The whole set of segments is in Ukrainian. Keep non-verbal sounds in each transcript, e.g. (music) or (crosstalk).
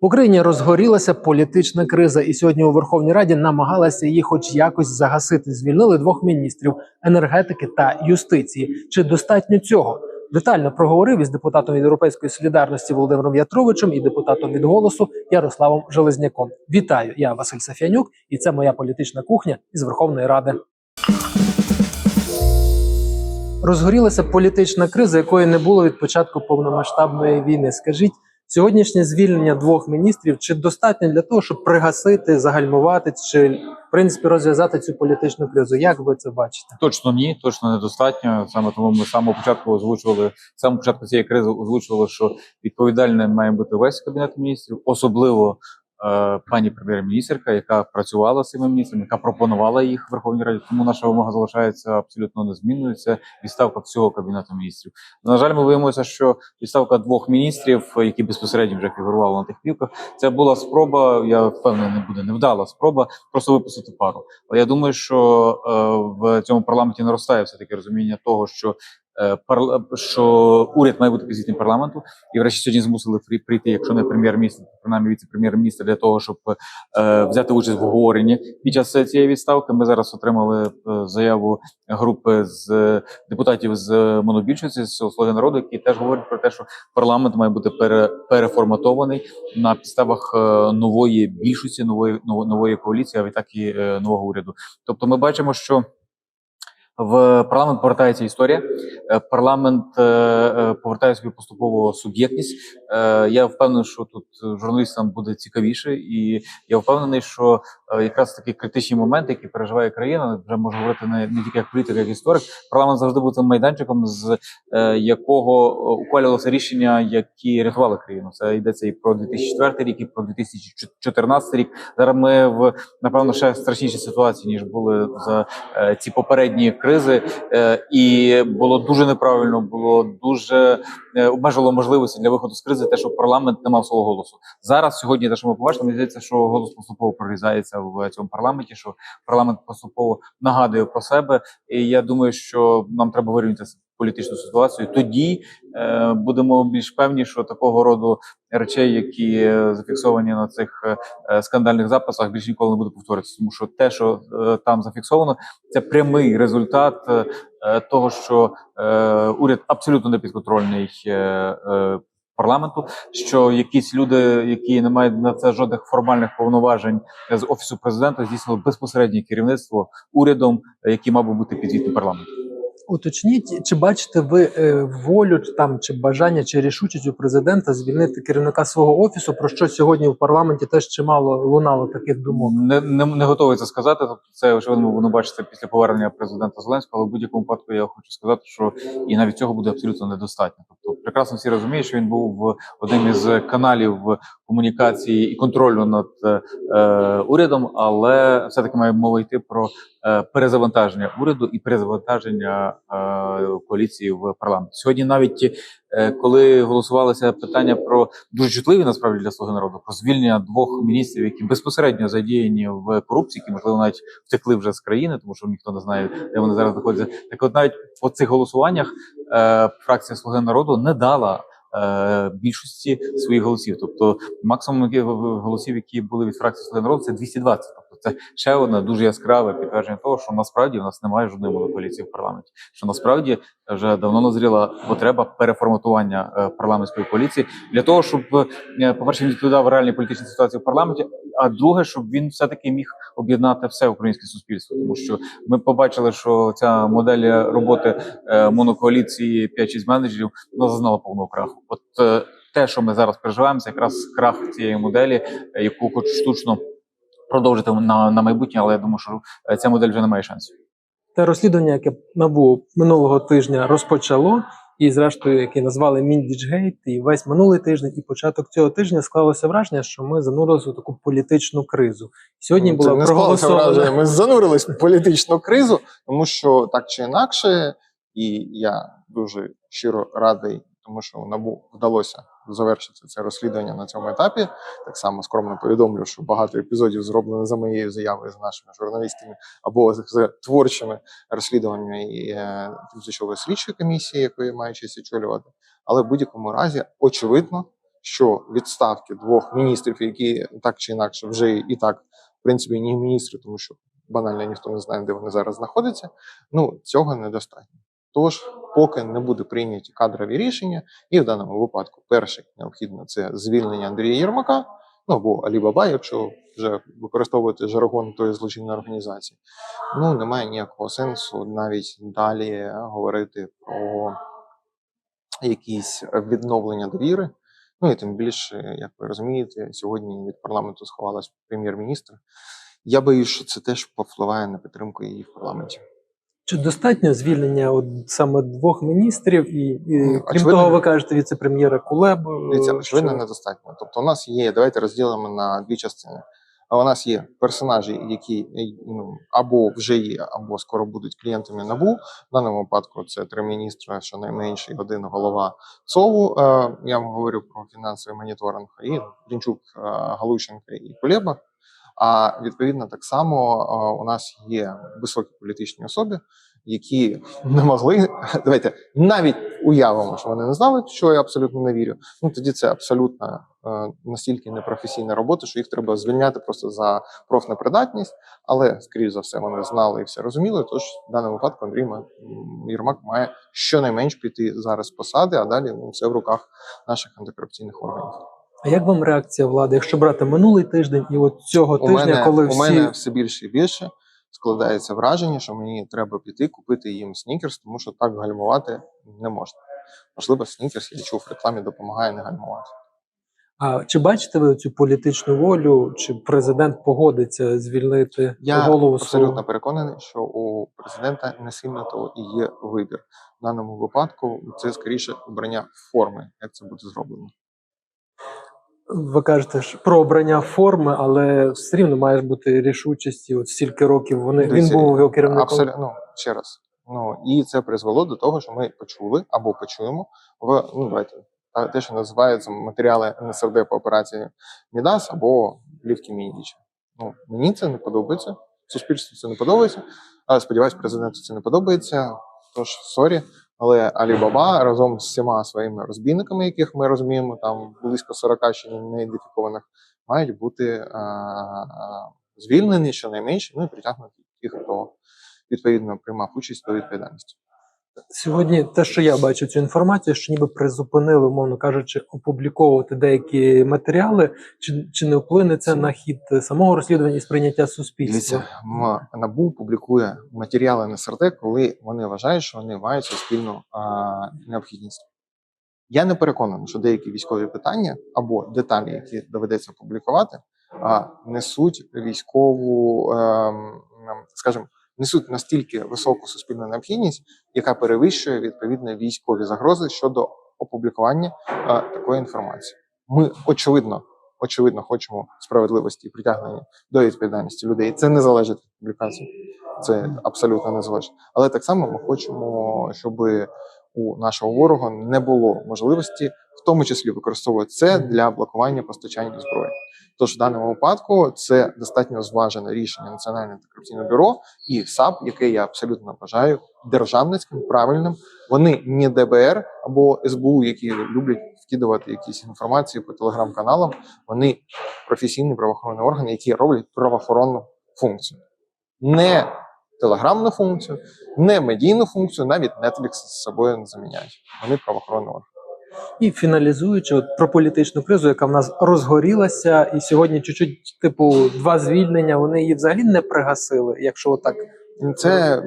В Україні розгорілася політична криза, і сьогодні у Верховній Раді намагалася її, хоч якось загасити. Звільнили двох міністрів енергетики та юстиції. Чи достатньо цього? Детально проговорив із депутатом від Європейської солідарності Володимиром Ятровичем і депутатом від голосу Ярославом Железняком. Вітаю! Я Василь Сафянюк, і це моя політична кухня із Верховної Ради. Розгорілася політична криза, якої не було від початку повномасштабної війни. Скажіть, сьогоднішнє звільнення двох міністрів чи достатньо для того, щоб пригасити, загальмувати чи в принципі розв'язати цю політичну кризу? Як ви це бачите? Точно ні, точно недостатньо. Саме тому ми з самого початку озвучували саме початку цієї кризи озвучували, що відповідальним має бути весь кабінет міністрів, особливо пані прем'єр-міністерка, яка працювала з цими міністрами, яка пропонувала їх в Верховній Раді. Тому наша вимога залишається абсолютно незмінною. Це відставка всього кабінету міністрів. На жаль, ми виявимося, що відставка двох міністрів, які безпосередньо вже фігурували на тих плівках, це була спроба. Я впевнений, не буде невдала спроба просто випустити пару. Але я думаю, що е, в цьому парламенті наростає все таки розуміння того, що е, що уряд має бути підзвітним парламенту, і врешті сьогодні змусили при- прийти, якщо не прем'єр-міністр, то принаймні віце-прем'єр-міністр для того, щоб е, взяти участь в обговоренні під час е, цієї відставки. Ми зараз отримали е, заяву групи з е, депутатів з е, монобільшості з слуги народу, які теж говорять про те, що парламент має бути пере, переформатований на підставах е, нової більшості, нової нової коаліції, а відтак і е, нового уряду. Тобто, ми бачимо, що в парламент повертається історія. Е, Парламент е, е, повертає собі поступово суб'єктність. Я впевнений, що тут журналістам буде цікавіше, і я впевнений, що якраз такі критичні моменти, які переживає країна, вже можу говорити не, не тільки як політик, як історик. Парламент завжди був тим майданчиком, з якого ухвалювалося рішення, які рятували країну. Це йдеться і про 2004 рік, і про 2014 рік. Зараз ми в напевно ще страшнішій ситуації ніж були за ці попередні кризи, е, і було дуже неправильно, було дуже е, обмежувало можливості для виходу з кризи, те, що парламент не мав свого голосу. Зараз сьогодні, те, що ми побачили, мені здається, що голос поступово прорізається в цьому парламенті. Що парламент поступово нагадує про себе. І я думаю, що нам треба вирівняти політичну ситуацію. Тоді е, будемо більш певні, що такого роду речей, які зафіксовані на цих е, скандальних записах, більш ніколи не буде повторитися. Тому що те, що е, там зафіксовано, це прямий результат е, того, що е, уряд абсолютно не підконтрольний е, е, парламенту. Що якісь люди, які не мають на це жодних формальних повноважень з офісу президента, здійснили безпосереднє керівництво урядом, е, який мав би бути підзвітним парламенту. Уточніть, чи бачите ви е, волю там чи бажання чи рішучість у президента звільнити керівника свого офісу, про що сьогодні в парламенті теж чимало лунало таких думок. Не, не, не готовий це сказати. Тобто, це очевидно воно бачите після повернення президента Зеленського. Але в будь-якому випадку я хочу сказати, що і навіть цього буде абсолютно недостатньо. Тобто, прекрасно всі розуміють, що він був одним із каналів комунікації і контролю над е, урядом, але все таки має мова йти про е, перезавантаження уряду і перезавантаження е, коаліції в парламенті. Сьогодні навіть е, коли голосувалося питання про дуже чутливі насправді для слуги народу про звільнення двох міністрів, які безпосередньо задіяні в корупції, які можливо навіть втекли вже з країни, тому що ніхто не знає, де вони зараз знаходяться. Так, от навіть по цих голосуваннях е, фракція Слуги народу не дала. Е, Більшості своїх голосів, тобто максимум голосів, які були від фракції Слуги народу, це 220. Тобто це ще одне дуже яскраве підтвердження того, що насправді в нас немає жодної монополіції в парламенті. Що насправді вже давно назріла потреба переформатування е, парламентської коаліції для того, щоб е, по-перше, він відповідав реальній політичній ситуації в парламенті. А друге, щоб він все таки міг об'єднати все українське суспільство, тому що ми побачили, що ця модель роботи монокоаліції 5-6 менеджерів вона зазнала повного краху. От е, те, що ми зараз переживаємо, це якраз крах цієї моделі, е, яку хочуть штучно продовжити на, на майбутнє, але я думаю, що е, ця модель вже не має шансів. Те розслідування, яке набу минулого тижня розпочало, і зрештою, яке назвали Міндічгейт, і весь минулий тиждень, і початок цього тижня склалося враження, що ми занурилися у таку політичну кризу. Сьогодні Це була не склалося проголосована враження. Ми занурились в політичну кризу, тому що так чи інакше, і я дуже щиро радий, тому що набу вдалося завершити це розслідування на цьому етапі. Так само скромно повідомлю, що багато епізодів зроблено за моєю заявою, з нашими журналістами або з творчими розслідуваннями і е, тимчасової слідчої комісії, яку я маю честь очолювати. Але в будь-якому разі очевидно, що відставки двох міністрів, які так чи інакше вже і так, в принципі, не міністри, тому що банально ніхто не знає, де вони зараз знаходяться. Ну цього недостатньо. Тож, поки не буде прийняті кадрові рішення, і в даному випадку перше необхідно це звільнення Андрія Єрмака, ну або Алі Баба, якщо вже використовувати жаргон тої злочинної організації. Ну немає ніякого сенсу навіть далі говорити про якісь відновлення довіри. Ну і тим більше, як ви розумієте, сьогодні від парламенту сховалась прем'єр-міністр. Я боюсь, що це теж повпливає на підтримку її в парламенті. Чи достатньо звільнення от саме двох міністрів, і, і Ну, крім очевидно. того, ви кажете віце-прем'єра Кулебу? Дивіться, е, очевидно, що- недостатньо. Тобто, у нас є, давайте розділимо на дві частини. А у нас є персонажі, які е, ну, або вже є, або скоро будуть клієнтами НАБУ. В даному випадку це три міністри, щонайменше, один голова ЦОВу. Е, Я вам говорю про фінансовий моніторинг, і Дінчук, е, Галущенко і Кулеба. А відповідно, так само у нас є високі політичні особи, які не могли (laughs) давайте навіть уявимо, що вони не знали, що я абсолютно не вірю. Ну тоді це абсолютно е, настільки непрофесійна робота, що їх треба звільняти просто за профнепридатність. Але скоріш за все вони знали і все розуміли. Тож в даному випадку Андрій Єрмак має щонайменш піти зараз з посади, а далі ну, все в руках наших антикорупційних органів. А як вам реакція влади, якщо брати минулий тиждень і от цього У тижня, мене, коли у всі мене все більше і більше складається враження, що мені треба піти купити їм снікерс, тому що так гальмувати не можна. Можливо, снікерс, я чув в рекламі, допомагає не гальмувати. а чи бачите ви цю політичну волю? Чи президент погодиться звільнити Я голову абсолютно свого? переконаний, що у президента не сильно то і є вибір. В даному випадку це скоріше обрання форми, як це буде зроблено. Ви кажете ж про обрання форми, але все рівно має бути рішучості. От стільки років вони він був його керівником. Абсолютно ну, ще раз. Ну і це призвело до того, що ми почули або почуємо в ну давайте те, що називається матеріали НСРД по операції Мідас або плівки Міндіча. Ну мені це не подобається. Суспільству це не подобається. А сподіваюсь, президенту це не подобається. Тож сорі, але Алібаба разом з всіма своїми розбійниками, яких ми розуміємо, там близько 40 ще не ідентифікованих, мають бути а, а, звільнені щонайменше, ну і притягнуті ті, хто відповідно приймав участь до відповідальності. Сьогодні те, що я бачу цю інформацію, що ніби призупинили, умовно кажучи, опубліковувати деякі матеріали, чи, чи не вплине це на хід самого розслідування і сприйняття суспільства? Дивіться, НАБУ публікує матеріали НСРД, коли вони вважають, що вони мають суспільну а, необхідність. Я не переконаний, що деякі військові питання або деталі, які доведеться публікувати, а, несуть військову, ем, скажімо, несуть настільки високу суспільну необхідність, яка перевищує відповідно військові загрози щодо опублікування а, такої інформації. Ми очевидно, очевидно, хочемо справедливості і притягнення до відповідальності людей. Це не залежить від публікації. Це абсолютно не залежить. Але так само ми хочемо, щоб у нашого ворога не було можливості, в тому числі використовувати це для блокування постачання зброї. Тож в даному випадку це достатньо зважене рішення Національного антикорупційного бюро і САП, яке я абсолютно вважаю державницьким, правильним. Вони не ДБР або СБУ, які люблять вкидувати якісь інформації по телеграм-каналам. Вони професійні правоохоронні органи, які роблять правоохоронну функцію, не телеграмну функцію, не медійну функцію, навіть Netflix з собою не заміняють. Вони правоохоронні органи. І фіналізуючи от, про політичну кризу, яка в нас розгорілася, і сьогодні чуть-чуть, типу, два звільнення, вони її взагалі не пригасили, якщо отак. Це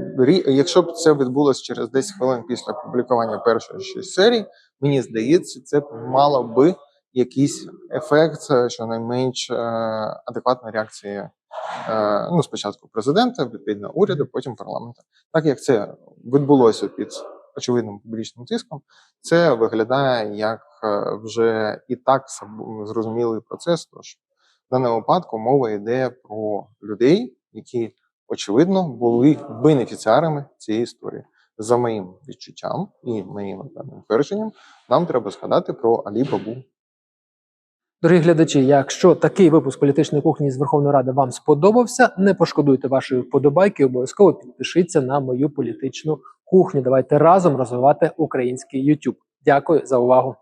якщо б це відбулося через 10 хвилин після публікування першої шість серій, мені здається, це б мало би якийсь ефект, е, щонайменш е, адекватна реакція. Ну, спочатку президента, відповідно уряду, потім парламенту. Так як це відбулося під очевидним публічним тиском, це виглядає як е, вже і так зрозумілий процес. Тож в даному випадку мова йде про людей, які очевидно були бенефіціарами цієї історії. За моїм відчуттям і моїм певним твердженням, нам треба згадати про Алі Бабу. Дорогі глядачі, якщо такий випуск політичної кухні з Верховної Ради вам сподобався, не пошкодуйте вашої вподобайки, обов'язково підпишіться на мою політичну кухню. Давайте разом розвивати український YouTube. Дякую за увагу.